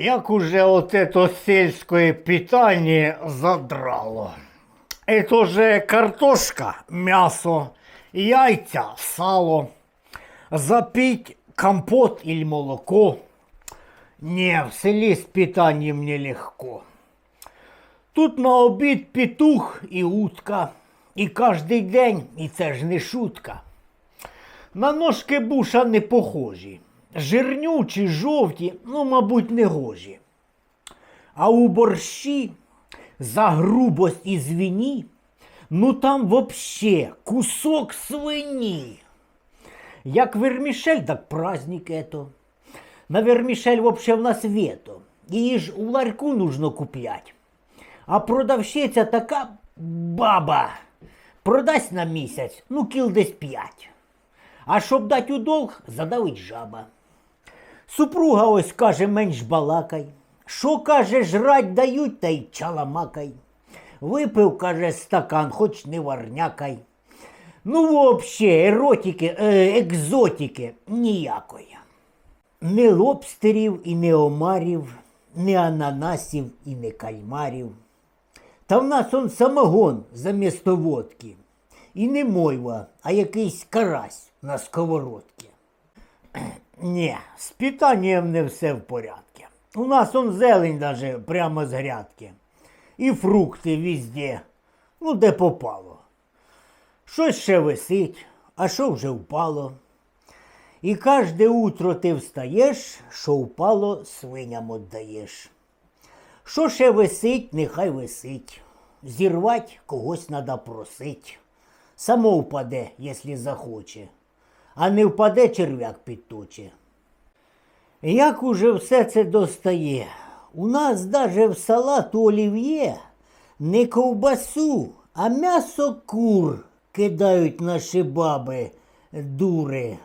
Як уже от это сельское питание задрало. Это же картошка, мясо, яйца, сало. Запить компот или молоко. Не, в селе с питанием нелегко. Тут на обід петух і утка. І кожний день, і це ж не шутка. На ножки буша не похожі. Жирнючі, жовті, ну, мабуть, не гожі. А у борщі за грубость і звіні, ну там вообще кусок свині. Як вермішель, так праздник ето. На вермішель вообще в нас вето. Її ж у ларьку нужно куплять. А продавщиця така баба. Продасть на місяць, ну кіл десь п'ять. А щоб дать у долг, задавить жаба. Супруга ось каже, менш балакай. Що каже, жрать дають, та й чаламакай. Випив, каже, стакан, хоч не варнякай. Ну, вообще, еротики, е, екзотики ніякої. Не лобстерів і не омарів, не ананасів і не кальмарів. Та в нас он самогон замісто водки. І не мойва, а якийсь карась на сковородці. Ні, з питанням не все в порядку. У нас он зелень даже прямо з грядки. І фрукти везде, ну де попало. Щось ще висить, а що вже впало. І кожне утро ти встаєш, що впало, свиням віддаєш. Що ще висить, нехай висить. Зірвать когось надо просить. Само впаде, якщо захоче, а не впаде черв'як підточе. Як уже все це достає? У нас даже в салату олів'є не ковбасу, а м'ясо кур кидають наші баби, дури.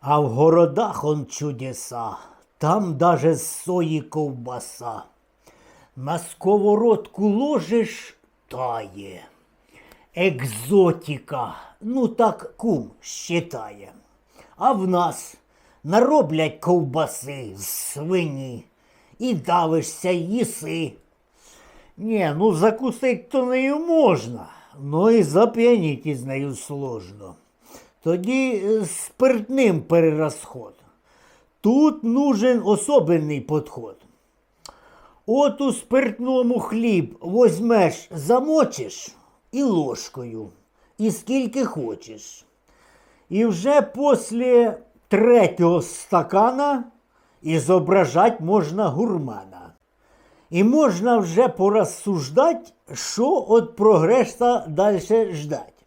А в городах он чудеса, там даже сої ковбаса. На сковородку ложиш тає. Екзотика, ну так кум считає. А в нас нароблять ковбаси з свині і давишся їси. Ні, ну закусить то нею можна, но і зап'яніть із нею сложно. Тоді е, спиртним перерозход. Тут нужен особенний підход. От у спиртному хліб возьмеш, замочиш і ложкою, і скільки хочеш. І вже після третього стакана і зображати можна гурмана. І можна вже порозсуждати, що від прогреса далі ждать.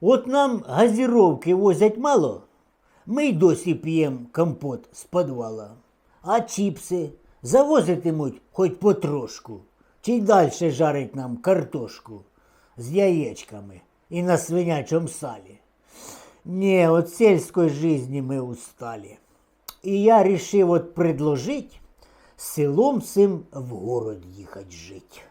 От нам газіровки возять мало, ми й досі п'ємо компот з підвала. А чіпси завозитимуть хоч потрошку, чи й далі жарить нам картошку з яєчками і на свинячому салі. Не, от сельской жизни мы устали. И я решил вот предложить селом сим в город ехать жить.